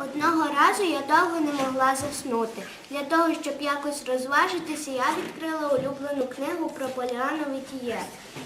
Одного разу я довго не могла заснути. Для того, щоб якось розважитися, я відкрила улюблену книгу про Поліану Вітіє.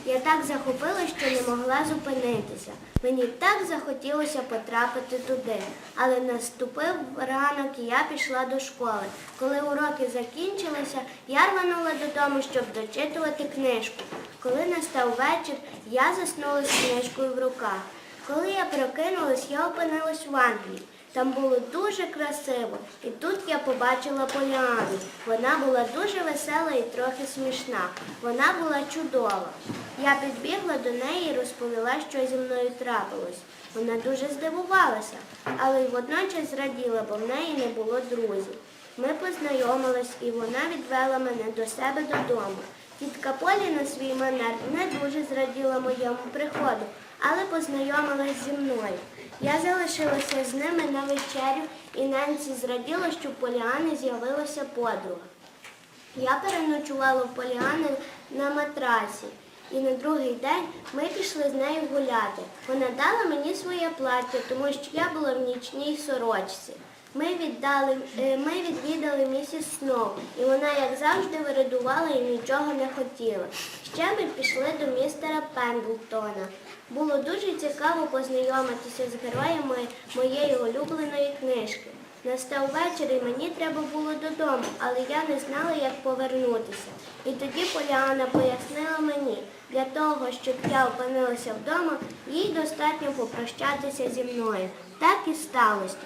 Я так захопилась, що не могла зупинитися. Мені так захотілося потрапити туди. Але наступив ранок і я пішла до школи. Коли уроки закінчилися, я рванула додому, щоб дочитувати книжку. Коли настав вечір, я заснула з книжкою в руках. Коли я прокинулась, я опинилась в Англії. Там було дуже красиво, і тут я побачила Поліану. Вона була дуже весела і трохи смішна. Вона була чудова. Я підбігла до неї і розповіла, що зі мною трапилось. Вона дуже здивувалася, але й водночас зраділа, бо в неї не було друзів. Ми познайомились, і вона відвела мене до себе додому. Тітка Полі на свій манер не дуже зраділа моєму приходу, але познайомилась зі мною. Я залишилася з ними на вечерю, і Ненці зраділа, що в Поліани з'явилася подруга. Я переночувала в Поліани на матрасі. І на другий день ми пішли з нею гуляти. Вона дала мені своє плаття, тому що я була в нічній сорочці. Ми, віддали, е, ми відвідали місіс Сноу, і вона, як завжди, вирадувала і нічого не хотіла. Ще ми пішли до містера Пендлтона. Було дуже цікаво познайомитися з героями моєї улюбленої книжки. Настав вечір і мені треба було додому, але я не знала, як повернутися. І тоді Поліана пояснила мені, для того, щоб я опинилася вдома, їй достатньо попрощатися зі мною. Так і сталося.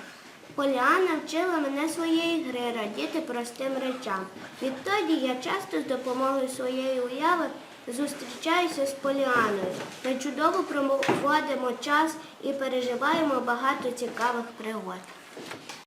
Поліана вчила мене своєї гри радіти простим речам. Відтоді я часто з допомогою своєї уяви зустрічаюся з Поліаною. Ми чудово проводимо час і переживаємо багато цікавих пригод.